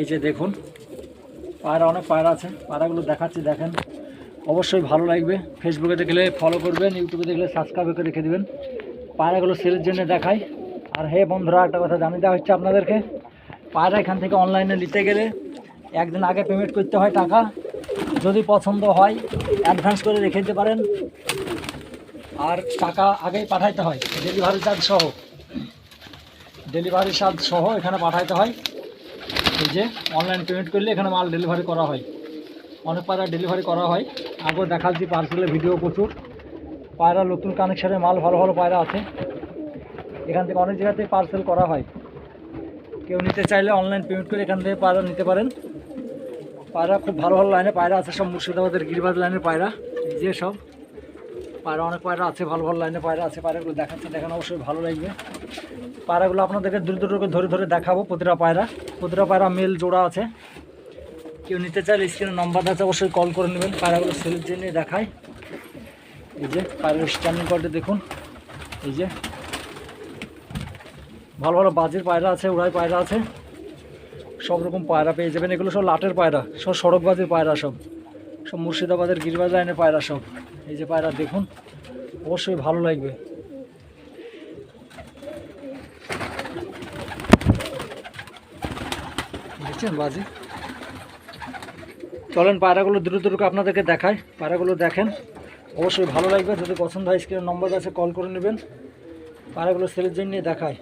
এই যে দেখুন, পায়রা, অনেক পায়রা আছে। পায়রাগুলো দেখাচ্ছি, দেখেন। অবশ্যই ভালো লাগবে। ফেসবুকে দেখলে ফলো করবেন ইউটিউবে দেখলে সাবস্ক্রাইব করে রেখে দেবেন। পায়রাগুলো সেলের জন্য দেখাই। আর হে বন্ধুরা, একটা কথা জানিয়ে দেওয়া হচ্ছে আপনাদেরকে। পায়রা এখান থেকে অনলাইনে নিতে গেলে একদিন আগে পেমেন্ট করতে হয় টাকা। যদি পছন্দ হয় অ্যাডভান্স করে রেখে দিতে পারেন। আর টাকা আগেই পাঠাইতে হয়। ডেলিভারি চার্জ সহ। ডেলিভারি চার্জ সহ এখানে পাঠাইতে হয়। এই যে অনলাইন পেমেন্ট করলে এখানে মাল ডেলিভারি করা হয়। অনেক পায়রা ডেলিভারি করা হয়। আগেও দেখাচ্ছি পার্সেলের ভিডিও প্রচুর। পায়রা নতুন কানেকশানের মাল ভালো ভালো পায়রা আছে। এখান থেকে অনেক জায়গাতেই পার্সেল করা হয়। কেউ নিতে চাইলে অনলাইন পেমেন্ট করে এখান থেকে পায়রা নিতে পারেন। পায়রা খুব ভালো ভালো লাইনে পায়রা আছে। সব মুর্শিদাবাদের গিরিবাজ লাইনের পায়রা। যে সব। পায়রা অনেক পায়রা আছে, ভালো ভালো লাইনে পায়রা আছে। পায়রাগুলো দেখাচ্ছি, দেখেন অবশ্যই ভালো লাগবে। পায়রাগুলো আপনাদেরকে দূর দূর ধরে ধরে দেখাবো প্রতিটা পায়রা। প্রতিটা পায়রা মেল জোড়া আছে। কেউ নিতে চাইলে স্ক্রিনে নম্বর আছে, অবশ্যই কল করে নেবেন। পায়রাগুলো সেলের জন্য দেখায় এই যে পায়রার স্ট্যান্ডিং কোয়ালিটি দেখুন। এই যে, ভালো ভালো বাজির পায়রা আছে, উড়াই পায়রা আছে। সব রকম পায়রা পেয়ে যাবেন। এগুলো সব লাটের পায়রা, সব সড়কবাজির পায়রা সব। সব মুর্শিদাবাদের গিরবাজ লাইনের পায়রা সব। এই যে পায়রা দেখুন, অবশ্যই ভালো লাগবে। দেখছেন বাজি। চলেন, পায়রাগুলো দ্রুত দ্রুত আপনাদেরকে দেখায় পায়রাগুলো দেখেন। অবশ্যই ভালো লাগবে, যদি পছন্দ হয় স্ক্রিনের নম্বর আছে কল করে নেবেন। পায়রাগুলো সেলের জন্য দেখায়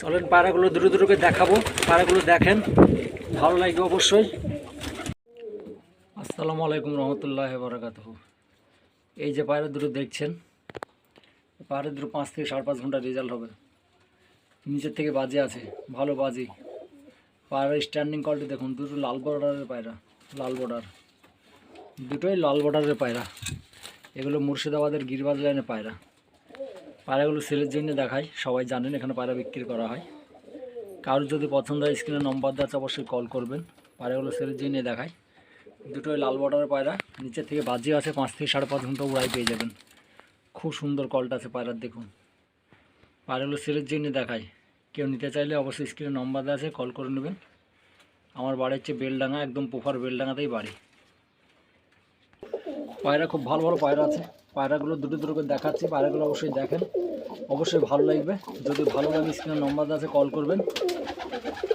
চলেন, পায়রাগুলো দ্রুত দ্রুত দেখাবো। পায়রাগুলো দেখেন, ভালো লাগবে অবশ্যই। আসসালামু আলাইকুম রহমতুল্লাহ বরাকাত এই যে পায়রা দুটো দেখছেন, পায়রা দুটো পাঁচ থেকে সাড়ে পাঁচ ঘণ্টা রেজাল্ট হবে। নিচের থেকে বাজে আছে, ভালো বাজি। পায়রার স্ট্যান্ডিং কোয়ালিটি দেখুন, দুটো লাল বর্ডারের পায়রা, লাল বর্ডার দুটোই লাল বর্ডারের পায়রা। এগুলো মুর্শিদাবাদের গিরবাজ লাইনের পায়রা। পায়রাগুলো সেলের জন্য দেখাই, সবাই জানেন এখানে পায়রা বিক্রি করা হয়। কারোর যদি পছন্দ হয় স্ক্রিনে নম্বর দেওয়া অবশ্যই কল করবেন। পায়রাগুলো সেলের জন্য দেখাই। দুটোই লাল বর্ডারের পায়রা, নিচের থেকে বাজি আছে, পাঁচ থেকে সাড়ে পাঁচ ঘণ্টা উড়াই পেয়ে যাবেন। খুব সুন্দর কলটা আছে পায়রার, দেখুন। পায়রাগুলো সেলের জন্য দেখাই। কেউ নিতে চাইলে অবশ্যই স্ক্রিনে নম্বর দেওয়া আছে কল করে নেবেন। আমার বাড়ি হচ্ছে বেলডাঙ্গা, একদম পোফার বেলডাঙ্গাতেই বাড়ি। পায়রা খুব ভালো ভালো পায়রা আছে। পায়রাগুলো দুটো দুটো করে দেখাচ্ছি, পায়রাগুলো অবশ্যই দেখেন। অবশ্যই ভালো লাগবে। যদি ভালো লাগে স্ক্রিনে নম্বর দেওয়া আছে কল করবেন।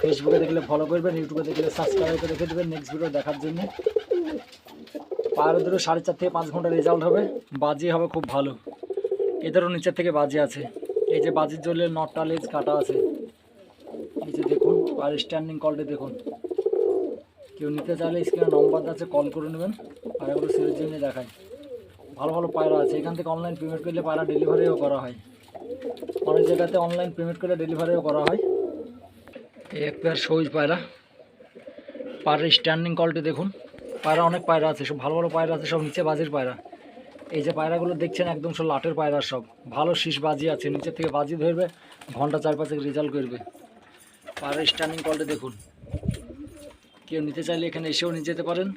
ফেসবুকে দেখলে ফলো করবেন ইউটিউবে দেখলে সাবস্ক্রাইব করে রেখে দেবেন নেক্সট ভিডিও দেখার জন্য। পায়রা দুটো সাড়ে চার থেকে পাঁচ ঘণ্টা রেজাল্ট হবে। বাজি হবে খুব ভালো। এদেরও নিচের থেকে বাজি আছে। এই যে বাজির জলে নটটা লেজ কাটা আছে। এই যে দেখুন, আর স্ট্যান্ডিং কলটি দেখুন। কেউ নিতে চাইলে স্ক্রিনে নম্বর আছে কল করে নেবেন। আর এগুলো সেলের জন্য দেখায়। ভালো ভালো পায়রা আছে। এখান থেকে অনলাইন পেমেন্ট করলে পায়রা ডেলিভারিও করা হয়। অনেক জায়গাতে অনলাইন পেমেন্ট করলে ডেলিভারিও করা হয়। এই এক পেয়ার সবুজ পায়রা। পায়রার স্ট্যান্ডিং কলটি দেখুন। পায়রা অনেক পায়রা আছে, সব ভালো ভালো পায়রা আছে, সব নিচে বাজির পায়রা। এই যে পায়রাগুলো দেখছেন একদম সব লাটের পায়রা সব। ভালো শীষ বাজি আছে, নিচের থেকে বাজি ধরবে, ঘণ্টা চার রেজাল্ট করবে। পায়রা স্ট্যান্ডিং কলটি দেখুন। কেউ নিতে চাইলে এখানে এসেও নিয়ে যেতে পারেন,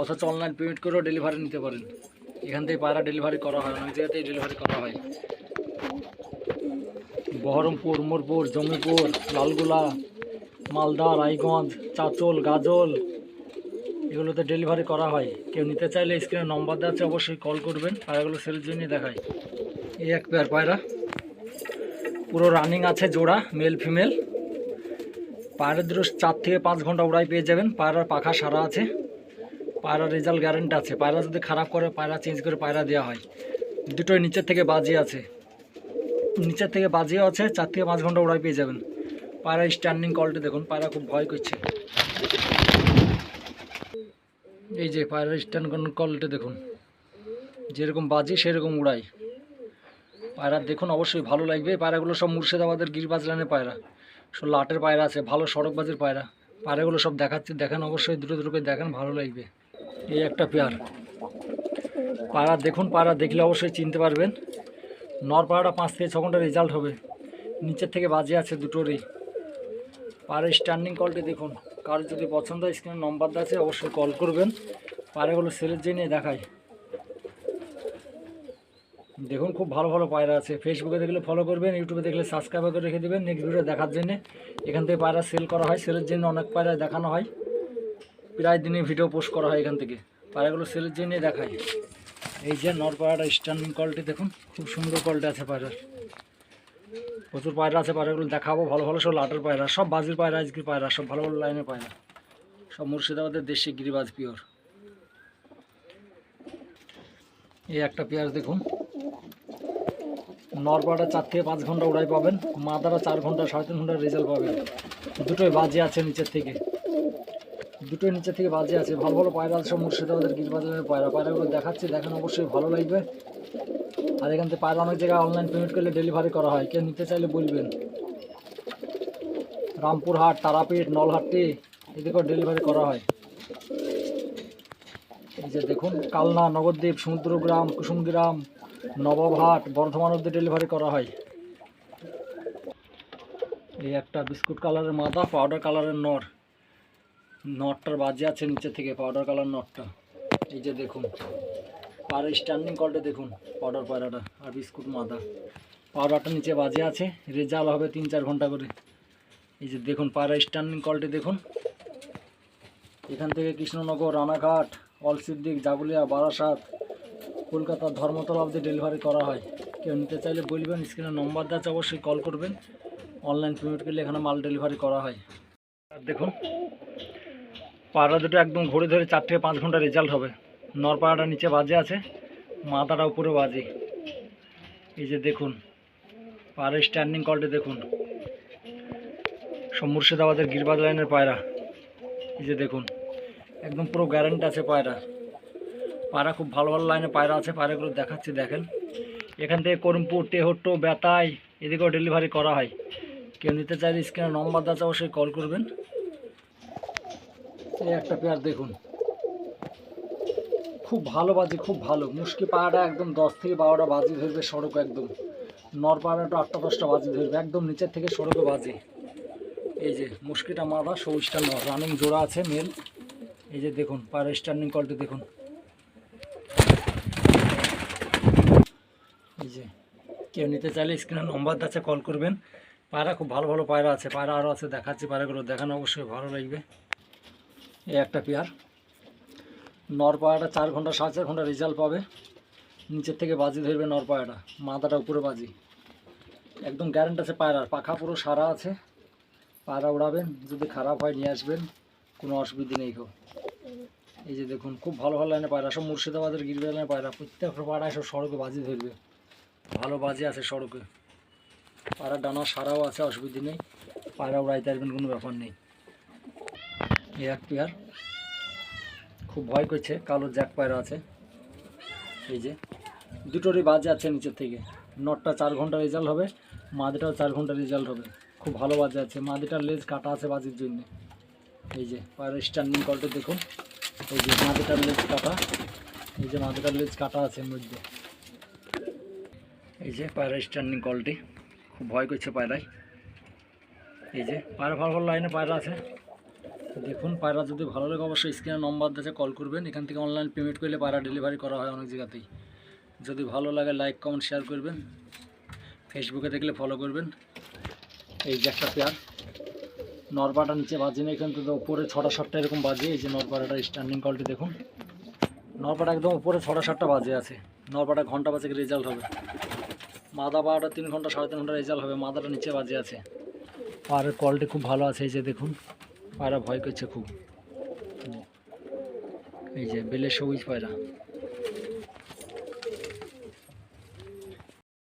অথচ অনলাইন পেমেন্ট করেও ডেলিভারি নিতে পারেন। এখান থেকে পায়রা ডেলিভারি করা হয় অনেক জায়গাতেই ডেলিভারি করা হয়। বহরমপুর উমরপুর জমিপুর, লালগোলা, মালদা, রায়গঞ্জ, চাচল, গাজল এগুলোতে ডেলিভারি করা হয়। কেউ নিতে চাইলে স্ক্রিনে নম্বর দেওয়া আছে, অবশ্যই কল করবেন। পায়রাগুলো সেলের জন্য দেখায় এই এক পেয়ার পায়রা। পুরো রানিং আছে জোড়া মেল ফিমেল পায়রা দুটো চার থেকে পাঁচ ঘণ্টা উড়াই পেয়ে যাবেন। পায়রার পাখা সারা আছে। পায়রার রেজাল্ট গ্যারেন্টি আছে। পায়রা যদি খারাপ করে, পায়রা চেঞ্জ করে পায়রা দেওয়া হয়। দুটোই নিচের থেকে বাজি আছে। নিচের থেকে বাজিও আছে, চার থেকে পাঁচ ঘণ্টা উড়াই পেয়ে যাবেন। পায়রা স্ট্যান্ডিং কলটি দেখুন, পায়রা খুব ভয় করছে। এই যে পায়রার স্ট্যান্ড কলটা দেখুন। যেরকম বাজে, সেরকম উড়াই। পায়রা দেখুন, অবশ্যই ভালো লাগবে। পায়রাগুলো সব মুর্শিদাবাদের গিরিবাজ লাইনের পায়রা। সব লাটের পায়রা আছে, ভালো সড়কবাজির পায়রা। পায়রাগুলো সব দেখাচ্ছে, দেখেন অবশ্যই, দ্রুত দ্রুত দেখেন, ভালো লাগবে। এই একটা পেয়ার। পায়রা দেখুন, পায়রা দেখলে অবশ্যই চিনতে পারবেন। নর পায়রাটা পাঁচ থেকে ছ ঘণ্টা রেজাল্ট হবে। নিচের থেকে বাজে আছে দুটোরই। পায়রা স্ট্যান্ডিং কলটি দেখুন। কারোর যদি পছন্দ হয় স্ক্রিনে নম্বর আছে, অবশ্যই কল করবেন। পায়রাগুলো সেলের জন্য দেখায় দেখুন, খুব ভালো ভালো পায়রা আছে। ফেসবুকে দেখলে ফলো করবেন ইউটিউবে দেখলে সাবস্ক্রাইব করে রেখে দেবেন নেক্সট ভিডিও দেখার জন্য। এখান থেকে পায়রা সেল করা হয় সেলের জন্য অনেক পায়রা দেখানো হয়। প্রায় দিনে ভিডিও পোস্ট করা হয় এখান থেকে। পায়রাগুলো সেলের জন্যই দেখায় এই যে নর পায়রাটা স্ট্যান্ডিং কোয়ালিটি দেখুন, খুব সুন্দর কোয়ালিটি আছে পায়রার। প্রচুর পায়রা আছে, পায়রাগুলো দেখাবো, ভালো ভালো সব লাটের পায়রা, সব বাজির পায়রা আজকের পায়রা, সব ভালো ভালো লাইনের পায়রা। সব মুর্শিদাবাদের দেশি গিরিবাজ পিওর। এই একটা পেঁয়াজ দেখুন। নরপাড়া চার থেকে পাঁচ ঘণ্টা উড়াই পাবেন, মাদারা চার ঘণ্টা, সাড়ে তিন ঘণ্টার রেজাল্ট পাবেন। দুটোই বাজে আছে নিচের থেকে। দুটোই নিচের থেকে বাজে আছে। ভালো ভালো পায়রা আছে সব মুর্শিদাবাদের গিরিবাজারের পায়রা। পায়রাগুলো দেখাচ্ছি, দেখেন অবশ্যই ভালো লাগবে। আর এখান থেকে পায়রা অনেক জায়গায় অনলাইন পেমেন্ট করলে ডেলিভারি করা হয়। কেউ নিতে চাইলে বলবেন। রামপুরহাট, তারাপীঠ নলহাটি এদিকেও ডেলিভারি করা হয়। এই যে দেখুন, কালনা, নবদ্বীপ, সমুদ্রগ্রাম, কুসুমগ্রাম নবঘাট বর্ধমান অব্দি ডেলিভারি করা হয়। এই একটা বিস্কুট কালারের মাথা পাউডার কালারের নট নটটার বাজে আছে নিচে থেকে পাউডার কালার নটটা এই যে দেখুন। আর স্ট্যান্ডিং কলটা দেখুন পাউডার পায়রাটা আর বিস্কুট মাথা পাউডারটা নিচে বাজে আছে রেজাল্ট হবে তিন চার ঘণ্টা করে। এই যে দেখুন পায়রা স্ট্যান্ডিং কলটি দেখুন। এখান থেকে কৃষ্ণনগর, রানাঘাট, অলসিদ্দিক, জাগুলিয়া, বারাসাত কলকাতার ধর্মতলা অবধি ডেলিভারি করা হয়। কেউ নিতে চাইলে বলবেন স্ক্রিনে নম্বর দেওয়া আছে, অবশ্যই কল করবেন। অনলাইন পেমেন্ট করলে এখানে মাল ডেলিভারি করা হয়। আর দেখুন, পাড়া দুটো একদম ঘড়ি ধরে চার থেকে পাঁচ ঘণ্টা রেজাল্ট হবে। নরপাড়াটা নিচে বাজে আছে, মাথাটা উপরে বাজে। এই যে দেখুন, পাড়ার স্ট্যান্ডিং কলটি দেখুন সব মুর্শিদাবাদের গিরবাজ লাইনের পায়রা। এই যে দেখুন, একদম পুরো গ্যারান্টি আছে পায়রা। পায়রা খুব ভালো ভালো লাইনে পায়রা আছে, পায়রাগুলো দেখাচ্ছি, দেখেন। এখান থেকে করিমপুর টেহট্টো বেতাই, এদিকেও ডেলিভারি করা হয়। কেউ নিতে চাইলে স্ক্রিনে নম্বর দাঁচা অবশ্যই কল করবেন। এই একটা পেয়ার দেখুন। খুব ভালো বাজি, খুব ভালো। মুশকি পাড়াটা একদম দশ থেকে বারোটা বাজি ধরবে সড়ক একদম। নর পাড়াটা আটটা দশটা বাজি ধরবে, একদম নিচের থেকে সড়কে বাজি। এই যে মুশকিটা মাথা, সবুজটা নর। রানিং জোড়া আছে মেল এই যে দেখুন পায়ের স্ট্যান্ডিং কলটি দেখুন। এই যে, কেউ নিতে চাইলে স্ক্রিনে নম্বর আছে কল করবেন। পায়রা খুব ভালো ভালো পায়রা আছে। পায়রা আরও আছে, দেখাচ্ছি পায়রাগুলো দেখানো অবশ্যই ভালো লাগবে। এই একটা পেয়ার। নর পায়রাটা চার ঘণ্টা, সাড়ে চার ঘণ্টা রেজাল্ট পাবে। নিচের থেকে বাজি ধরবে নরপায়াটা, মাথাটা উপরে বাজি। একদম গ্যারেন্ট আছে পায়রার। পাখা পুরো সারা আছে। পায়রা উড়াবেন, যদি খারাপ হয় নিয়ে আসবেন, কোনো অসুবিধা নেই কেউ। এই যে দেখুন, খুব ভালো ভালো লাইনে পায়রা, সব মুর্শিদাবাদের গিরবে লাইনে পায়রা। প্রত্যেকটা পায়রা সব সড়কে বাজি ধরবে। ভালো বাজি আছে সড়কে। পায়রা ডানা সারাও আছে, অসুবিধা নেই। পায়রা উড়াইতে আসবেন কোনো ব্যাপার নেই। এক পেয়ার। খুব ভয় করছে, কালো জ্যাক পায়রা আছে। এই যে, দুটোরই বাজে আছে নিচের থেকে। নটটা চার ঘণ্টা রেজাল্ট হবে, মাদিটাও চার ঘণ্টা রেজাল্ট হবে। খুব ভালো বাজে আছে, মাদিটার লেজ কাটা আছে বাজির জন্য। এই যে, পায়ের স্ট্যান্ডিং কলটা দেখুন। এই যে, মাদিটার লেজ কাটা, এই যে মাদিটার লেজ কাটা আছে মধ্যে। এই যে, পায়রা স্ট্যান্ডিং কলটি খুব ভয় করছে পায়রায়। এই যে, পায়রা ভালো ভালো লাইনে পায়রা আছে। দেখুন, পায়রা যদি ভালো লাগে অবশ্যই স্ক্রিনে নম্বর দিয়েছে কল করবেন। এখান থেকে অনলাইন পেমেন্ট করলে পায়রা ডেলিভারি করা হয় অনেক জায়গাতেই। যদি ভালো লাগে লাইক কমেন্ট শেয়ার করবেন। ফেসবুকে দেখলে ফলো করবেন। এই যে একটা পেয়ার নরপাটা নিচে বাজে না এখান থেকে উপরে ছটা সাতটা এরকম বাজে এই যে নরপাটাটা স্ট্যান্ডিং কলটি দেখুন। নরপাটা একদম উপরে ছটা সাতটা বাজে আছে। নরপাটা ঘণ্টা বাজে রেজাল্ট হবে। মাদা পাড়াটা তিন ঘণ্টা, সাড়ে তিন ঘণ্টা রেজাল্ট হবে, মাদাটা নিচে বাজে আছে। আর কোয়ালিটি খুব ভালো আছে, এই যে দেখুন। পায়রা ভয় করছে খুব। এই যে বেলে সবুজ পায়রা।